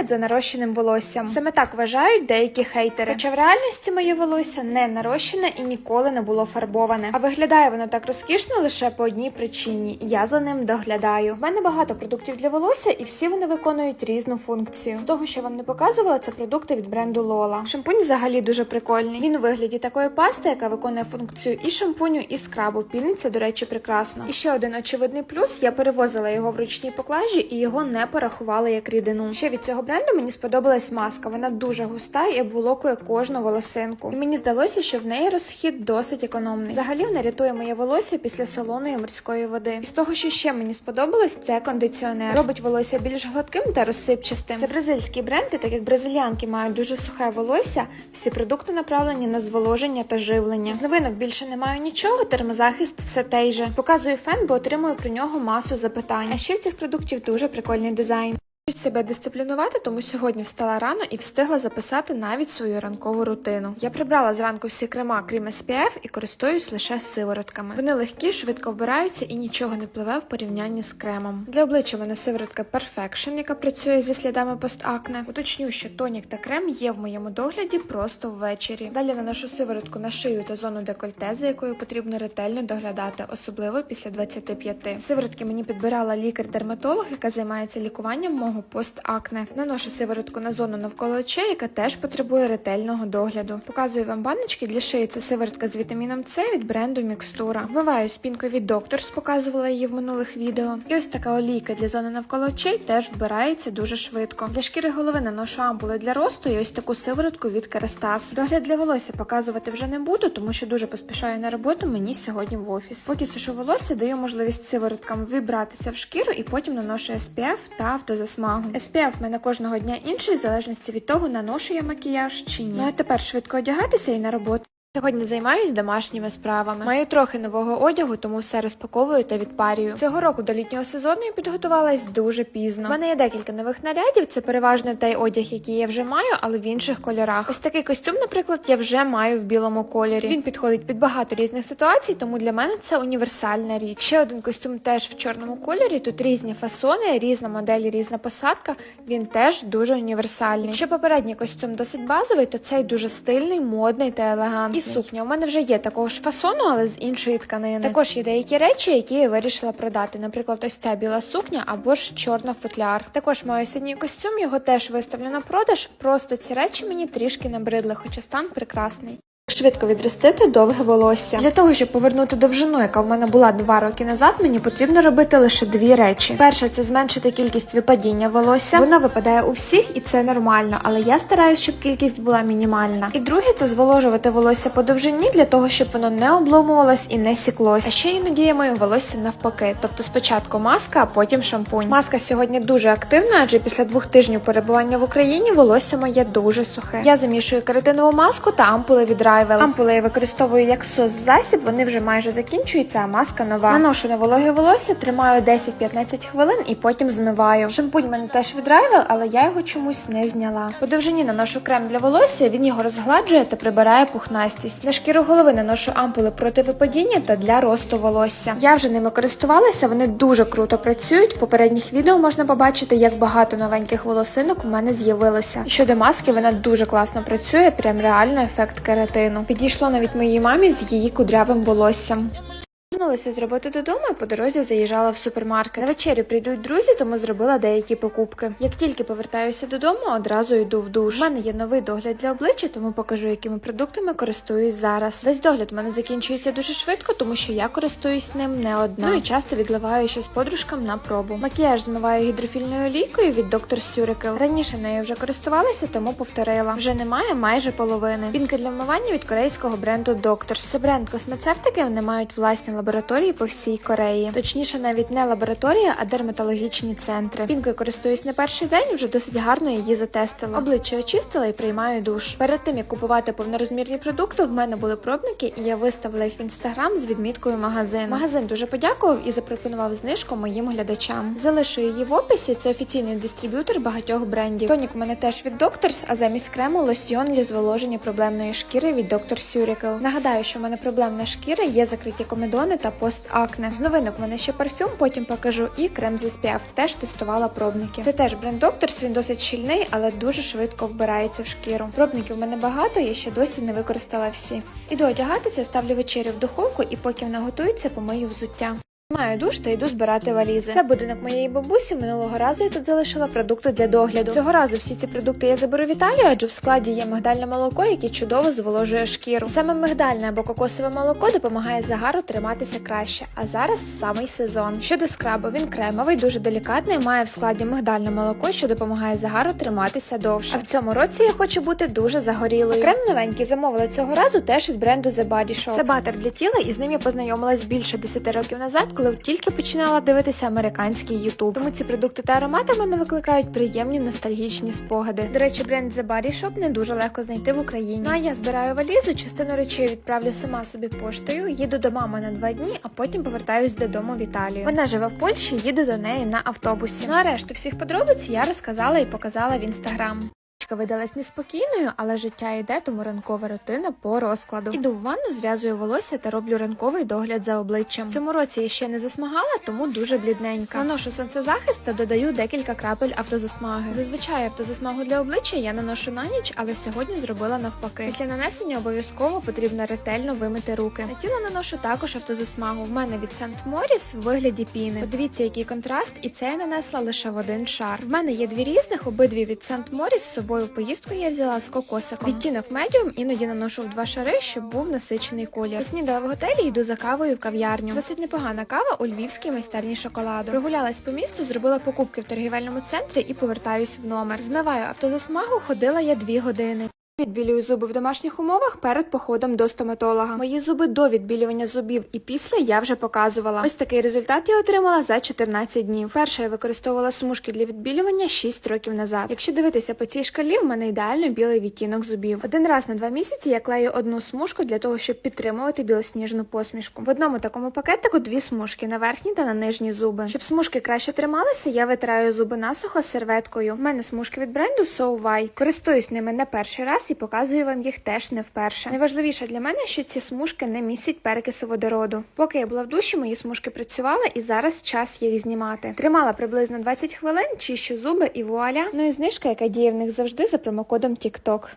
догляд за нарощеним волоссям. Саме так вважають деякі хейтери. Хоча в реальності моє волосся не нарощене і ніколи не було фарбоване. А виглядає воно так розкішно лише по одній причині: я за ним доглядаю. В мене багато продуктів для волосся, і всі вони виконують різну функцію. З того, що я вам не показувала, це продукти від бренду Lola. Шампунь взагалі дуже прикольний. Він у вигляді такої пасти, яка виконує функцію і шампуню, і скрабу. Піниться, до речі, прекрасно. І ще один очевидний плюс: я перевозила його в ручній поклажі і його не порахували як рідину. Ще від цього бренду мені сподобалась маска. Вона дуже густа і обволокує кожну волосинку. І мені здалося, що в неї розхід досить економний. Взагалі вона рятує моє волосся після солоної морської води. І з того, що ще мені сподобалось, це кондиціонер. Робить волосся більш гладким та розсипчастим. Це бразильський бренд, і так як бразилянки мають дуже сухе волосся, всі продукти направлені на зволоження та живлення. З новинок більше не маю нічого, термозахист все той же. Показую фен, бо отримую про нього масу запитань. А ще в цих продуктів дуже прикольний дизайн. Себе дисциплінувати, тому сьогодні встала рано і встигла записати навіть свою ранкову рутину. Я прибрала зранку всі крема, крім SPF, і користуюсь лише сиворотками. Вони легкі, швидко вбираються і нічого не пливе в порівнянні з кремом. Для обличчя в мене сиворотка Perfection, яка працює зі слідами постакне. Уточню, що тонік та крем є в моєму догляді просто ввечері. Далі наношу сиворотку на шию та зону декольте, за якою потрібно ретельно доглядати, особливо після 25. Сиворотки мені підбирала лікар-дерматолог, яка займається лікуванням мого постакне. Наношу сиворотку на зону навколо очей, яка теж потребує ретельного догляду. Показую вам баночки для шиї. Це сиворотка з вітаміном С від бренду Мікстура. Вмиваю спінкою від Doctors, показувала її в минулих відео. І ось така олійка для зони навколо очей теж вбирається дуже швидко. Для шкіри голови наношу ампули для росту і ось таку сиворотку від Керастас. Догляд для волосся показувати вже не буду, тому що дуже поспішаю на роботу мені сьогодні в офіс. Поки сушу волосся, даю можливість сивороткам вибратися в шкіру і потім наношу SPF та автозасмагу. SPF в мене кожного дня інший, в залежності від того, наношу я макіяж чи ні. Ну а тепер швидко одягатися і на роботу. Сьогодні займаюсь домашніми справами. Маю трохи нового одягу, тому все розпаковую та відпарюю. Цього року до літнього сезону я підготувалась дуже пізно. У мене є декілька нових нарядів. Це переважно той одяг, який я вже маю, але в інших кольорах. Ось такий костюм, наприклад, я вже маю в білому кольорі. Він підходить під багато різних ситуацій, тому для мене це універсальна річ. Ще один костюм теж в чорному кольорі. Тут різні фасони, різна модель, різна посадка. Він теж дуже універсальний. Якщо попередній костюм досить базовий, то цей дуже стильний, модний та елегантний. І сукня. У мене вже є такого ж фасону, але з іншої тканини. Також є деякі речі, які я вирішила продати. Наприклад, ось ця біла сукня або ж чорна футляр. Також маю синій костюм, його теж виставлю на продаж. Просто ці речі мені трішки набридли, хоча стан прекрасний. Швидко відростити довге волосся. Для того, щоб повернути довжину, яка в мене була два роки назад, мені потрібно робити лише дві речі. Перше це зменшити кількість випадіння волосся. Воно випадає у всіх, і це нормально, але я стараюсь, щоб кількість була мінімальна. І друге це зволожувати волосся по довжині для того, щоб воно не обломувалось і не сіклось. А ще іноді я мою волосся навпаки. Тобто спочатку маска, а потім шампунь. Маска сьогодні дуже активна, адже після двох тижнів перебування в Україні волосся моє дуже сухе. Я замішую кератинову маску та ампули від Райвел. Ампули я використовую як сос засіб, вони вже майже закінчуються, а маска нова. Наношу на вологе волосся, тримаю 10-15 хвилин і потім змиваю. Шампунь в мене теж від але я його чомусь не зняла. По довжині наношу крем для волосся, він його розгладжує та прибирає пухнастість. На шкіру голови наношу ампули проти випадіння та для росту волосся. Я вже ними користувалася, вони дуже круто працюють. В попередніх відео можна побачити, як багато новеньких волосинок у мене з'явилося. Щодо маски, вона дуже класно працює, прям реально ефект кератину. Підійшло навіть моїй мамі з її кудрявим волоссям. Повернулася з роботи додому і по дорозі заїжджала в супермаркет. На вечері прийдуть друзі, тому зробила деякі покупки. Як тільки повертаюся додому, одразу йду в душ. У мене є новий догляд для обличчя, тому покажу, якими продуктами користуюсь зараз. Весь догляд у мене закінчується дуже швидко, тому що я користуюсь ним не одна. Ну і часто відливаю ще з подружкам на пробу. Макіяж змиваю гідрофільною олійкою від Dr. Surical. Раніше нею вже користувалася, тому повторила. Вже немає майже половини. Пінки для вмивання від корейського бренду Doctors. Це бренд космецевтики. Вони мають власні лабораторії по всій Кореї. Точніше, навіть не лабораторія, а дерматологічні центри. Пінкою користуюсь не перший день, вже досить гарно її затестила. Обличчя очистила і приймаю душ. Перед тим як купувати повнорозмірні продукти, в мене були пробники, і я виставила їх в інстаграм з відміткою магазин. Магазин дуже подякував і запропонував знижку моїм глядачам. Залишу її в описі. Це офіційний дистриб'ютор багатьох брендів. Тонік у мене теж від Doctors, а замість крему лосьйон для зволоження проблемної шкіри від Dr. Surical. Нагадаю, що в мене проблемна шкіра, є закриті комедони та постакне. З новинок в мене ще парфюм, потім покажу і крем зі спів Теж тестувала пробники. Це теж бренд Doctors, він досить щільний, але дуже швидко вбирається в шкіру. Пробників в мене багато, я ще досі не використала всі. Іду одягатися, ставлю вечерю в духовку і поки вона готується, помию взуття. Маю душ та йду збирати валізи. Це будинок моєї бабусі. Минулого разу я тут залишила продукти для догляду. Цього разу всі ці продукти я заберу в Італію, адже в складі є мигдальне молоко, яке чудово зволожує шкіру. Саме мигдальне або кокосове молоко допомагає загару триматися краще. А зараз самий сезон. Щодо скрабу, він кремовий, дуже делікатний. Має в складі мигдальне молоко, що допомагає загару триматися довше. А в цьому році я хочу бути дуже загорілою. Крем новенький замовила цього разу теж від бренду The Body Shop. Це батер для тіла, і з ним я познайомилась більше 10 років назад, коли тільки починала дивитися американський YouTube. Тому ці продукти та аромати мене викликають приємні ностальгічні спогади. До речі, бренд The Body Shop не дуже легко знайти в Україні. Ну а я збираю валізу, частину речей відправлю сама собі поштою, їду до мами на два дні, а потім повертаюсь додому в Італію. Вона живе в Польщі, їду до неї на автобусі. Ну а решту всіх подробиць я розказала і показала в інстаграм. Раночка видалась неспокійною, але життя йде, тому ранкова рутина по розкладу. Іду в ванну, зв'язую волосся та роблю ранковий догляд за обличчям. В цьому році я ще не засмагала, тому дуже блідненька. Наношу сонцезахист та додаю декілька крапель автозасмаги. Зазвичай автозасмагу для обличчя я наношу на ніч, але сьогодні зробила навпаки. Після нанесення обов'язково потрібно ретельно вимити руки. На тіло наношу також автозасмагу. В мене від Сент Моріс в вигляді піни. Подивіться, який контраст, і це я нанесла лише в один шар. В мене є дві різних, обидві від Сент Моріс з собою в поїздку я взяла з кокосиком. Відтінок медіум іноді наношу в два шари, щоб був насичений колір. Снідала в готелі, йду за кавою в кав'ярню. Досить непогана кава у львівській майстерні шоколаду. Прогулялась по місту, зробила покупки в торгівельному центрі і повертаюсь в номер. Змиваю автозасмагу, ходила я дві години. Відбілюю зуби в домашніх умовах перед походом до стоматолога. Мої зуби до відбілювання зубів і після я вже показувала. Ось такий результат я отримала за 14 днів. Перше я використовувала смужки для відбілювання 6 років назад. Якщо дивитися по цій шкалі, в мене ідеально білий відтінок зубів. Один раз на два місяці я клею одну смужку для того, щоб підтримувати білосніжну посмішку. В одному такому пакетику дві смужки на верхні та на нижні зуби. Щоб смужки краще трималися, я витираю зуби насухо серветкою. У мене смужки від бренду So White. Користуюсь ними не перший раз і показую вам їх теж не вперше. Найважливіше для мене, що ці смужки не містять перекису водороду. Поки я була в душі, мої смужки працювали, і зараз час їх знімати. Тримала приблизно 20 хвилин, чищу зуби і вуаля. Ну і знижка, яка діє в них завжди за промокодом TikTok.